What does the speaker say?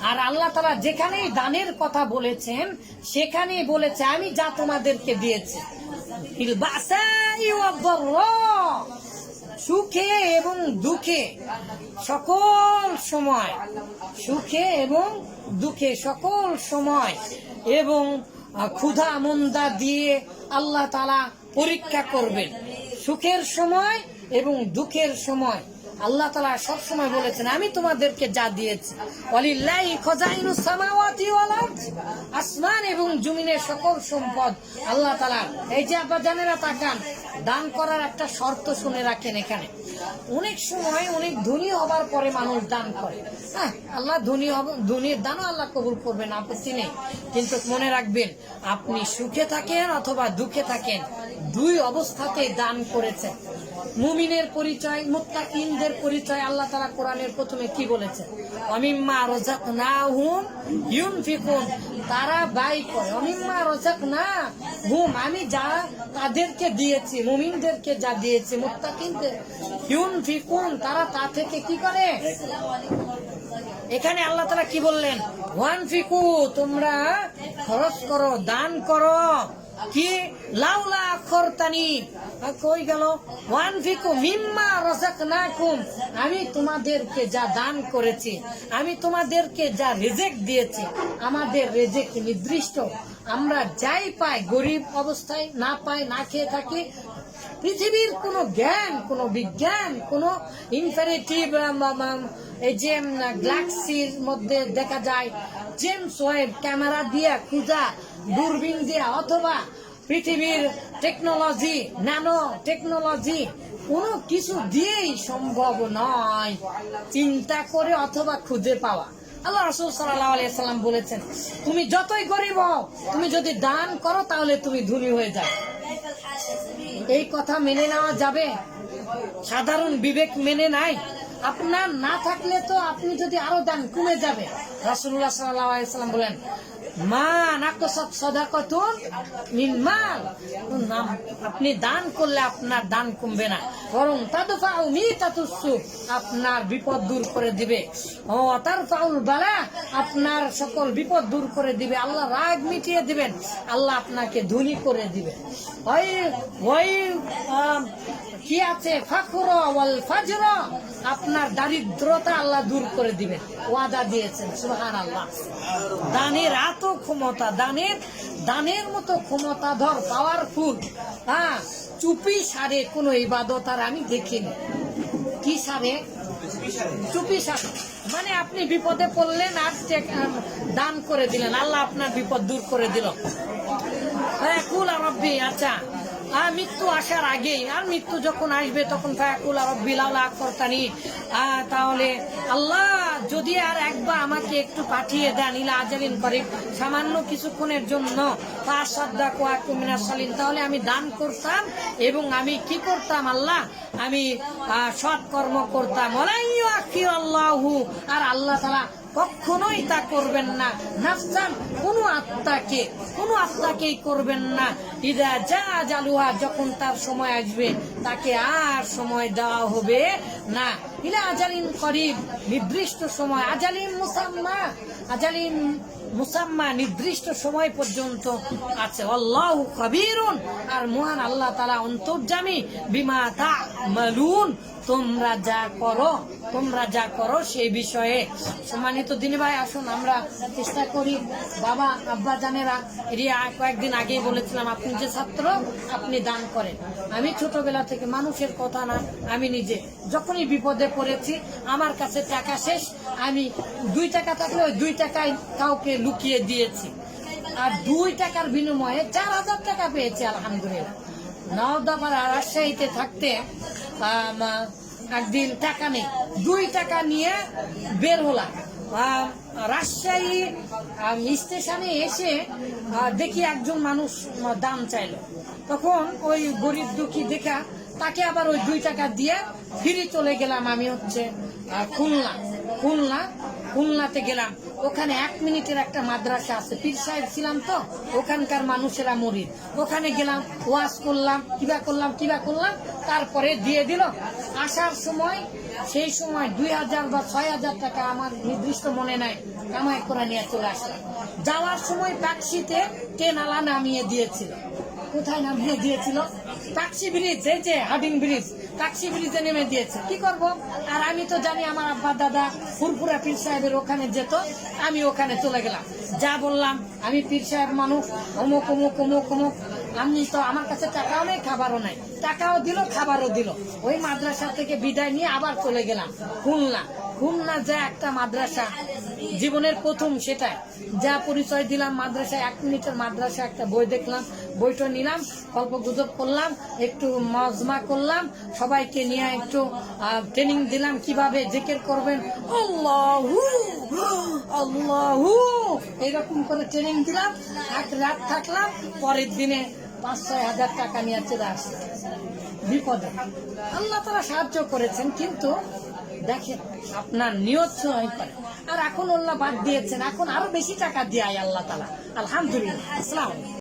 আর আল্লাহ তালা যেখানেই দানের কথা বলেছেন, সেখানেই বলেছে, আমি যা তোমাদেরকে দিয়েছি। সুখে এবং দুঃখে, সকল সময়। সুখে এবং দুঃখে, সকল সময়। এবং ক্ষুধা মন্দা দিয়ে আল্লাহ তালা পরীক্ষা করবেন। সুখের সময় এবং দুঃখের সময়। আল্লাহ তালা সব সময় বলেছেন, আমি তোমাদেরকে যা দিয়েছি আসমান এবং জমিনের সকল সম্পদ আল্লাহ তালা এই যে আব্বা জানেরা তাকান দান করার একটা শর্ত শুনে রাখেন এখানে। অনেক সময় অনেক ধনী হবার পরে মানুষ দান করে। হ্যাঁ আল্লাহ ধনী হব, ধনীর দানও আল্লাহ কবুল করবেন, আপত্তি নেই। কিন্তু মনে রাখবেন, আপনি সুখে থাকেন অথবা দুঃখে থাকেন, দুই অবস্থাতেই দান করেছেন। মুমিনের পরিচয়, মুত্তাকিনদের পরিচয় আল্লাহ তালা কোরআনের প্রথমে কি বলেছে অমিম্মা রোজাক না হুম ইউনফিকুন। তারা বাই করে অমিম্মা রোজাক না হুম আমি যা তাদেরকে দিয়েছি, মুমিনদেরকে যা দিয়েছি, মুত্তাকিনদের। ইউনফিকুন, তারা তা থেকে কি করে? এখানে আল্লাহ তালা কি বললেন? ওয়ান ফিকু তোমরা খরচ করো, দান করো। কি? লাউলা খরতানি কই গেল? ওয়ান ফিকু মিম্মা রসাক না নাকুম আমি তোমাদেরকে যা দান করেছি, আমি তোমাদেরকে যা রেজেক্ট দিয়েছি, আমাদের রেজেক্ট নির্দিষ্ট। আমরা যাই পাই গরিব অবস্থায়, না পাই, না খেয়ে থাকি পৃথিবীর কোনো জ্ঞান, কোনো বিজ্ঞান, কোনো ইনফারেটিভ এই যে গ্যালাক্সির মধ্যে দেখা যায় জেমস ওয়েব ক্যামেরা দিয়ে খুঁজা, দূরবীন দিয়ে, অথবা পৃথিবীর টেকনোলজি ন্যানো টেকনোলজি কোনো কিছু দিয়েই সম্ভব নয় চিন্তা করে অথবা খুঁজে পাওয়া। আল্লাহ রসুল সাল্লাম বলেছেন, তুমি যতই গরিব তুমি যদি দান করো তাহলে তুমি ধনী হয়ে যাবে এই কথা মেনে নেওয়া যাবে? সাধারণ বিবেক মেনে নাই? আপনার না থাকলে তো আপনি যদি আরও দান কমে যাবে। রাসুল্লাহ সাল্লাম বলেন আপনি দান করলে আপনার দান কমবে না। বরং তাদফাউ মিতাতুসু আপনার বিপদ দূর করে দিবে। ও, তারফাউল বালা, আপনার সকল বিপদ দূর করে দিবে। আল্লাহ রাগ মিটিয়ে দিবেন, আল্লাহ আপনাকে ধনী করে দিবে ওই ওই কি আছে? ওয়াল ফাজর। আপনার দারিদ্রতা আল্লাহ দূর করে দিবেন। ওয়াদা দিয়েছেন সুবহান আল্লাহ দানের এত ক্ষমতা, দানের দানের মতো ক্ষমতা ধর পাওয়ারফুল হ্যাঁ চুপি সারে কোনো ইবাদত আর আমি দেখিনি। কি সারে? চুপি সারে। মানে আপনি বিপদে পড়লেন আর দান করে দিলেন। আল্লাহ আপনার বিপদ দূর করে দিল। হ্যাঁ কুল আচ্ছা। মৃত্যু আসার আগেই আর মৃত্যু যখন আসবে, তখন ফায়াকুল রব্বি লাউলা করতানি তাহলে আল্লাহ যদি আর একবার আমাকে একটু পাঠিয়ে দেন, ইলা আজালিন করে, সামান্য কিছুক্ষণের জন্য সাদ্দা কোয়া কুমিনা সালিন, তাহলে আমি দান করতাম এবং আমি কি করতাম আল্লাহ? আমি সৎ কর্ম করতাম। আর আল্লাহ তালা কখনোই তা করবেন না। নাফসান, কোন আত্মাকে, কোন আত্মাকেই করবেন না। ইদা যা জালুহা, যখন তার সময় আসবে, তাকে আর সময় দেওয়া হবে না। ইলা আজালিন করিব, নির্দিষ্ট সময় আজালিম মুসাম্মা, আজালিন মুসাম্মা নির্দিষ্ট সময় পর্যন্ত আছে। আল্লাহ কবিরুন আর মহান আল্লাহ তালা অন্তর্জামী। বিমা তা মালুন তোমরা যা করো তোমরা যা করো সেই বিষয়ে। সম্মানিত দিনী ভাই, আসুন, আমরা চেষ্টা করি। বাবা, আব্বা জানেরা, এরিয়া কয়েকদিন আগেই বলেছিলাম, আপনি যে ছাত্র, আপনি দান করেন। আমি ছোটবেলা থেকে মানুষের কথা না, আমি নিজে। যখনই বিপদে পড়েছি, আমার কাছে টাকা শেষ, আমি দুই টাকা থাকলে ওই দুই টাকায় কাউকে লুকিয়ে দিয়েছি। আর দুই টাকার বিনিময়ে চার হাজার টাকা পেয়েছি, আলহামদুলিল্লাহ। নওদাপাড়া রাজশাহীতে থাকতে একদিন টাকা নেই। দুই টাকা নিয়ে বের হলাম। রাজশাহী স্টেশনে এসে দেখি একজন মানুষ দাম চাইল। তখন ওই গরিব দুঃখী দেখা, তাকে আবার ওই দুই টাকা দিয়ে ফিরে চলে গেলাম আমি হচ্ছে খুলনা। খুলনা খুলনাতে গেলাম, ওখানে এক মিনিটের একটা মাদ্রাসা আছে, পীর সাহেব ছিলাম তো, ওখানকার মানুষেরা মরিদ। ওখানে গেলাম ওয়াশ করলাম, কিবা করলাম কিবা করলাম, তারপরে দিয়ে দিল। আসার সময়, সেই সময় দুই হাজার বা ছয় হাজার টাকা আমার নির্দিষ্ট মনে নাই, কামাই করে নিয়ে চলে আসলাম। যাওয়ার সময় ট্যাক্সিতে ট্রেন আলা নামিয়ে দিয়েছিল। কোথায় নামিয়ে দিয়েছিল? ট্যাক্সি ব্রিজ এই যে হাডিং ব্রিজ ট্যাক্সি ব্রিজে নেমে দিয়েছে কি করব? আর আমি তো জানি আমার আব্বা, দাদা ফুরফুরা পীর সাহেবের ওখানে যেত, আমি ওখানে চলে গেলাম। যা বললাম, আমি পীর সাহেব মানুষ, অমুক অমুক অমুক অমুক। আমি তো আমার কাছে টাকাও নেই, খাবারও নাই। টাকাও দিল, খাবারও দিল। ওই মাদ্রাসা থেকে বিদায় নিয়ে আবার চলে গেলাম। খুলনা। খুলনা যা একটা মাদ্রাসা জীবনের প্রথম সেটাই। যা পরিচয় দিলাম মাদ্রাসায়, এক মিনিটের মাদ্রাসা একটা বই দেখলাম, বইটা নিলাম গল্প গুজব করলাম, একটু মজমা করলাম, সবাইকে নিয়ে একটু ট্রেনিং দিলাম, কীভাবে জেকের করবেন। আল্লাহু এরকম করে ট্রেনিং দিলাম, এক রাত থাকলাম, পরের দিনে পাঁচ, ছয় হাজার টাকা নিয়ে চলে আসছে বিপদে। আল্লাহ তারা সাহায্য করেছেন, কিন্তু দেখেন, আপনার নিয়ত সহায় করে আর এখন আল্লাহ বাদ দিয়েছেন, এখন আরও বেশি টাকা দিয়ে আয় আল্লাহ তালা আলহামদুলিল্লাহ, আসসালাম